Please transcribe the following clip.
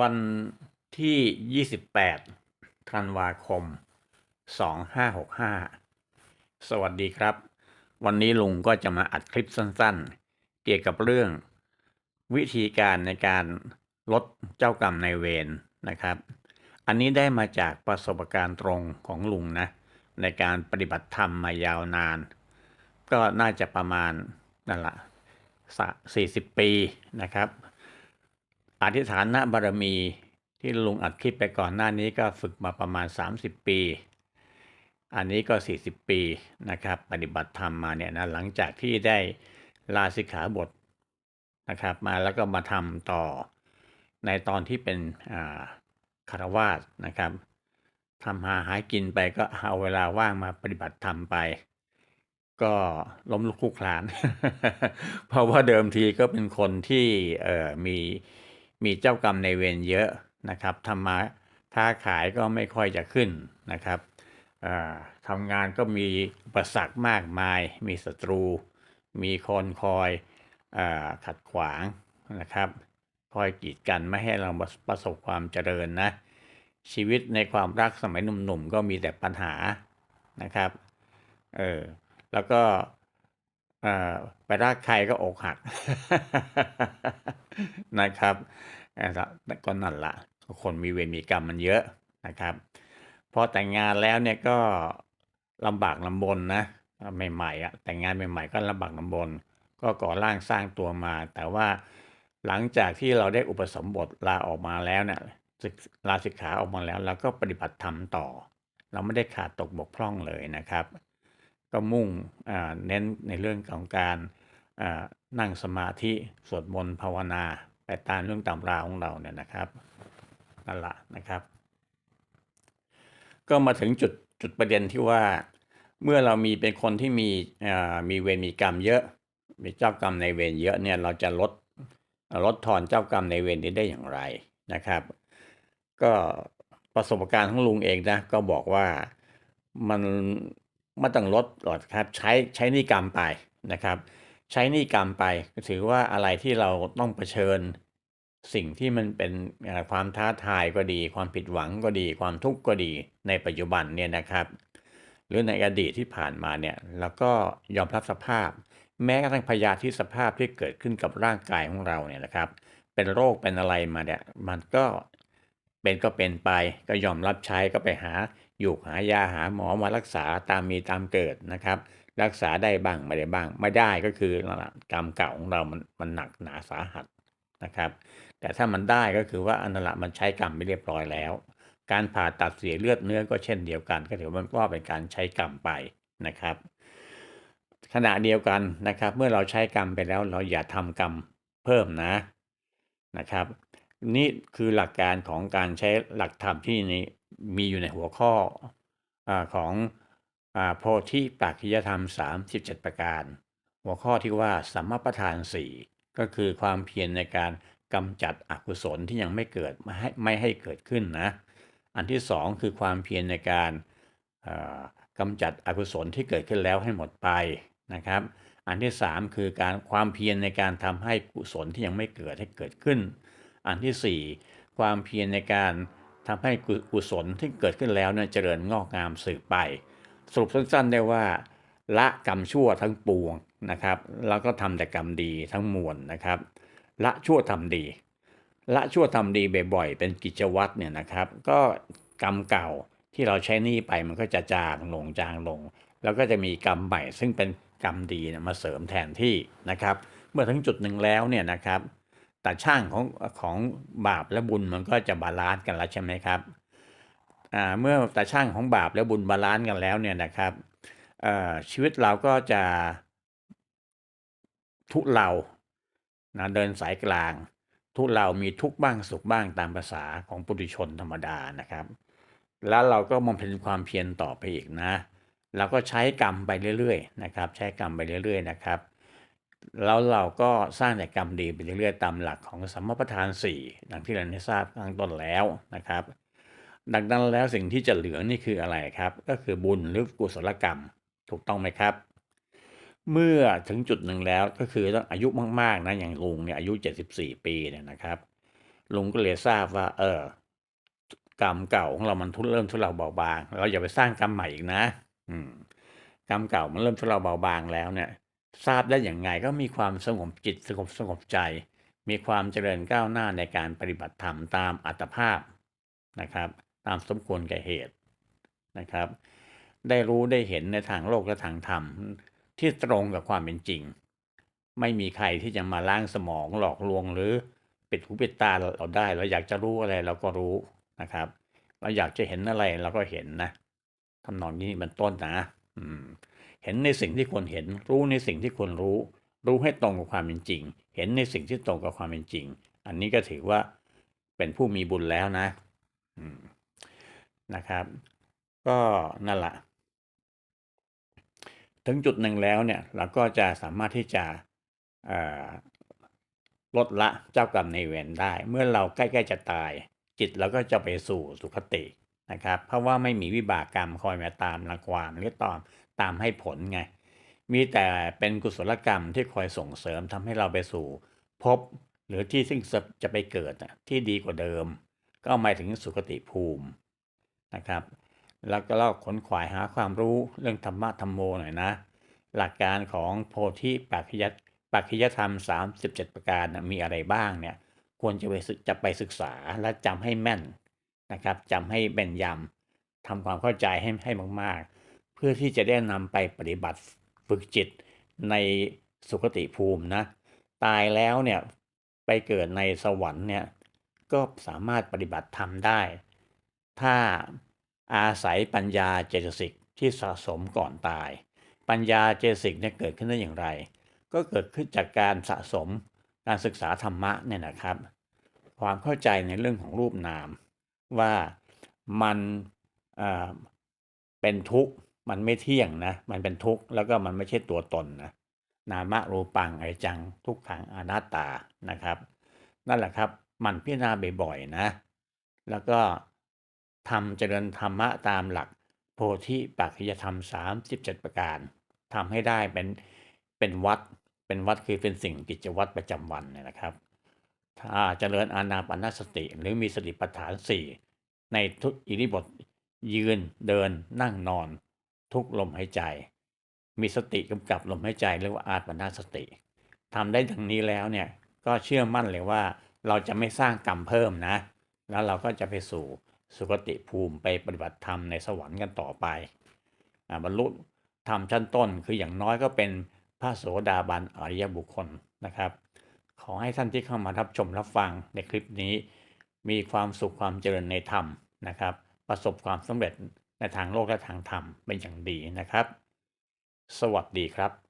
วันที่ 28 ธันวาคม 2565 สวัสดีครับ วันนี้ลุงก็จะมาอัดคลิปสั้นๆ เกี่ยวกับเรื่อง วิธีการในการลดเจ้ากรรมในเวรนะครับ อันนี้ได้มาจากประสบการณ์ตรงของลุงนะ ในการปฏิบัติธรรมมายาวนาน ก็น่าจะประมาณนั่นละสี่สิบปีนะครับ อธิษฐานณบารมีที่ลุงอัดคลิปไปก่อนหน้านี้ก็ฝึกมาประมาณ 30 ปี อันนี้ก็ 40 ปีนะครับ ปฏิบัติธรรมมาเนี่ยนะหลังจากที่ได้ลาสิกขาบทนะครับมาแล้วก็มาทำต่อในตอนที่เป็นคารวาสนะครับทำหาหากินไปก็เอาเวลาว่างมาปฏิบัติธรรมไป ก็ล้มลุกคลุกคลาน เพราะว่าเดิมทีก็เป็นคนที่มี มีเจ้ากรรมในเวรเยอะนะครับทำมาค้าขายก็ไม่ค่อยจะขึ้นนะครับทำงานก็มีอุปสรรคมากมาย มีศัตรู มีคนคอยอขัดขวางนะครับ คอยกีดกันไม่ให้เราประสบความเจริญนะ ชีวิตในความรักสมัยหนุ่มๆก็มีแต่ปัญหานะครับ เออ แล้วก็ อไปรักใครก็อกหักนะครับเอ่อแล้วก็นั่นละคนมีเวรมีกรรมมันเยอะนะครับพอแต่งงานแล้วเนี่ยก็ลำบากลำบนนะใหม่ๆอะแต่งงานใหม่ๆก็ลำบากลำบน ก็ก่อร่างสร้างตัวมา แต่ว่าหลังจากที่เราได้อุปสมบทลาออกมาแล้วเนี่ยลาสิกขาออกมาแล้วเราก็ปฏิบัติธรรมต่อ เราไม่ได้ขาดตกบกพร่องเลยนะครับ ก็มุ่งเน้นในเรื่องของการนั่งสมาธิสวดมนต์ภาวนาไปตามเรื่องตำราของเราเนี่ยนะครับนั่นละนะครับ ก็มาถึงจุดจุดประเด็นที่ว่า เมื่อเรามีเป็นคนที่มีมีเวรมีกรรมเยอะ มีเจ้ากรรมในเวรเยอะเนี่ยเราจะลดลดทอนเจ้ากรรมในเวรนี้ได้อย่างไรนะครับ ก็ประสบการณ์ของลุงเองนะก็บอกว่ามัน ไม่ต้องลดหรอกครับใช้ใช้นิกรรมไปนะครับ ใช้นิกรรมไปถือว่าอะไรที่เราต้องเผชิญ สิ่งที่มันเป็นความท้าทายก็ดี ความผิดหวังก็ดี ความทุกข์ก็ดีในปัจจุบันเนี่ยนะครับ หรือในอดีตที่ผ่านมาเนี่ยเราก็ยอมรับสภาพ แม้กระทั่งพยาธิสภาพที่เกิดขึ้นกับร่างกายของเราเนี่ยนะครับ เป็นโรคเป็นอะไรมาเนี่ยมันก็เป็นก็เป็นไปก็ยอมรับใช้ก็ไปหา อยู่หายาหาหมอมารักษาตามมีตามเกิดนะครับ รักษาได้บ้างไม่ได้บ้าง ไม่ได้ก็คือนลกรรมเก่าของเรามันมันหนักหนาสาหัสนะครับ แต่ถ้ามันได้ก็คือว่าอันละมันใช้กรรมไปเรียบร้อยแล้ว การผ่าตัดเสียเลือดเนื้อก็เช่นเดียวกัน ก็ถือว่าว่าเป็นการใช้กรรมไปนะครับ ขณะเดียวกันนะครับ เมื่อเราใช้กรรมไปแล้ว เราอย่าทำกรรมเพิ่มนะนะครับนี่คือหลักการของการใช้หลักธรรมที่นี้ มีอยู่ในหัวข้ออของอโพธิปักขิยธรรม 37 ประการ หัวข้อที่ว่าสัมมาประธานสี่ก็คือความเพียรในการกำจัดอกุศลที่ยังไม่เกิดไม่ให้ไม่ให้เกิดขึ้นนะอันที่สองคือความเพียรในการกำจัดอกุศลที่เกิดขึ้นแล้วให้หมดไปนะครับ อันที่สามคือการความเพียรในการทำให้กุศลที่ยังไม่เกิดให้เกิดขึ้น อันที่สี่ความเพียรในการ ทำให้กุศลที่เกิดขึ้นแล้วเนี่ยเจริญงอกงามสืบไป สรุปสั้นๆได้ว่าละกรรมชั่วทั้งปวงนะครับ แล้วก็ทำแต่กรรมดีทั้งมวลนะครับ ละชั่วทำดี ละชั่วทำดีบ่อยๆ เป็นกิจวัตรเนี่ยนะครับ ก็กรรมเก่าที่เราใช้นี้ไปมันก็จะจางลงจางลง แล้วก็จะมีกรรมใหม่ซึ่งเป็นกรรมดีมาเสริมแทนที่นะครับ เมื่อถึงจุดหนึ่งแล้วเนี่ยนะครับ แต่ช่างของของบาปและบุญมันก็จะบาลานซ์กันแล้วใช่ไหมครับอ่าเมื่อแต่ช่างของบาปและบุญบาลานซ์กันแล้วเนี่ยนะครับอ่อชีวิตเราก็จะทุเลานะเดินสายกลาง ทุเรามีทุกบ้างสุขบ้างตามภาษาของปุถุชนธรรมดานะครับ แล้วเราก็มองเป็นความเพียรต่อไปอีกนะเราก็ใช้กรรมไปเรื่อยๆนะครับ ใช้กรรมไปเรื่อยๆนะครับ แล้วเราก็สร้างแต่กรรมดีไปเรื่อยๆตามหลักของสัมมาประธานสี่ดังที่เราได้ทราบข้างต้นแล้วนะครับ ดังนั้นแล้วสิ่งที่จะเหลือนี่คืออะไรครับ ก็คือบุญหรือกุศลกรรมถูกต้องไหมครับ เมื่อถึงจุดหนึ่งแล้วก็คือต้องอายุมากๆนะอย่างลุงเนี่ยอายุ 74 ปีเนี่ยนะครับลุงก็เลยทราบว่า เออกรรมเก่าของเรามันทุเริ่มทุเลาเบาบาง เราอย่าไปสร้างกรรมใหม่อีกนะ อืมกรรมเก่ามันเริ่มทุเลาเบาบางแล้วเนี่ย ทราบได้อย่างไงก็มีความสงบจิตสงบสงบใจ มีความเจริญก้าวหน้าในการปฏิบัติธรรมตามอัตภาพนะครับ ตามสมควรแก่เหตุนะครับ ได้รู้ได้เห็นในทางโลกและทางธรรมที่ตรงกับความเป็นจริง ไม่มีใครที่จะมาล้างสมองหลอกลวงหรือปิดหูปิดตาเราได้ เราอยากจะรู้อะไรเราก็รู้นะครับ เราอยากจะเห็นอะไรเราก็เห็นนะทำนองนี้เป็นต้นนะ อืม เห็นในสิ่งที่ควรเห็น รู้ในสิ่งที่ควรรู้ รู้ให้ตรงกับความเป็นจริง เห็นในสิ่งที่ตรงกับความเป็นจริง อันนี้ก็ถือว่าเป็นผู้มีบุญแล้วนะนะครับ ก็นั่นแหละถึงจุดหนึ่งแล้วเนี่ย เราก็จะสามารถที่จะลดละเจ้ากรรมในเวรได้ เมื่อเราใกล้ๆจะตาย จิตเราก็จะไปสู่สุคตินะครับ เพราะว่าไม่มีวิบากกรรมคอยมาตามรังความหรือตาม ตามให้ผลไง มีแต่เป็นกุศลกรรมที่คอยส่งเสริมทำให้เราไปสู่พบหรือที่ซึ่งจะไปเกิดที่ดีกว่าเดิม ก็หมายถึงสุคติภูมินะครับ แล้วก็เราขนขวายหาความรู้เรื่องธรรมะธรรมโมหน่อยนะ หลักการของโพธิปัจจยัตปัจจยธรรม 37 ประการมีอะไรบ้างเนี่ยควรจะไปจะไปศึกษาและจำให้แม่นนะครับจำให้แม่นยำทำความเข้าใจให้ให้มากๆ เพื่อที่จะได้นำไปปฏิบัติฝึกจิตในสุคติภูมินะ ตายแล้วเนี่ยไปเกิดในสวรรค์เนี่ยก็สามารถปฏิบัติธรรมได้ ถ้าอาศัยปัญญาเจตสิกที่สะสมก่อนตาย ปัญญาเจตสิกเนี่ยเกิดขึ้นได้อย่างไร ก็เกิดขึ้นจากการสะสมการศึกษาธรรมะเนี่ยนะครับ ความเข้าใจในเรื่องของรูปนาม ว่ามันเป็นทุกข์ มันไม่เที่ยงนะ มันเป็นทุกข์แล้วก็มันไม่ใช่ตัวตนนะ นามะรูปังไอจัง ทุกขังอนัตตานะครับ นั่นแหละครับ มันพิจารณาบ่อยๆนะ แล้วก็ทำเจริญธรรมะตามหลัก โพธิปัจจยธรรม 37 ประการทำให้ได้เป็นเป็นวัด เป็นวัดคือเป็นสิ่งกิจวัตรประจำวันเนี่ยนะครับ ถ้าเจริญอานาปานสติ หรือมีสติปัฏฐานสี่ในทุกอิริบทยืนเดินนั่งนอน ทุกลมหายใจ มีสติกำกับลมหายใจเรียกว่าอาปนาสติทำได้ดังนี้แล้วเนี่ยก็เชื่อมั่นเลยว่าเราจะไม่สร้างกรรมเพิ่มนะ แล้วเราก็จะไปสู่สุคติภูมิไปปฏิบัติธรรมในสวรรค์กันต่อไปบรรลุธรรมชั้นต้นคืออย่างน้อยก็เป็นพระโสดาบันอริยบุคคลนะครับ ขอให้ท่านที่เข้ามารับชมรับฟังในคลิปนี้ มีความสุขความเจริญในธรรมนะครับ ประสบความสำเร็จ ในทางโลกและทางธรรมเป็นอย่างดีนะครับ สวัสดีครับ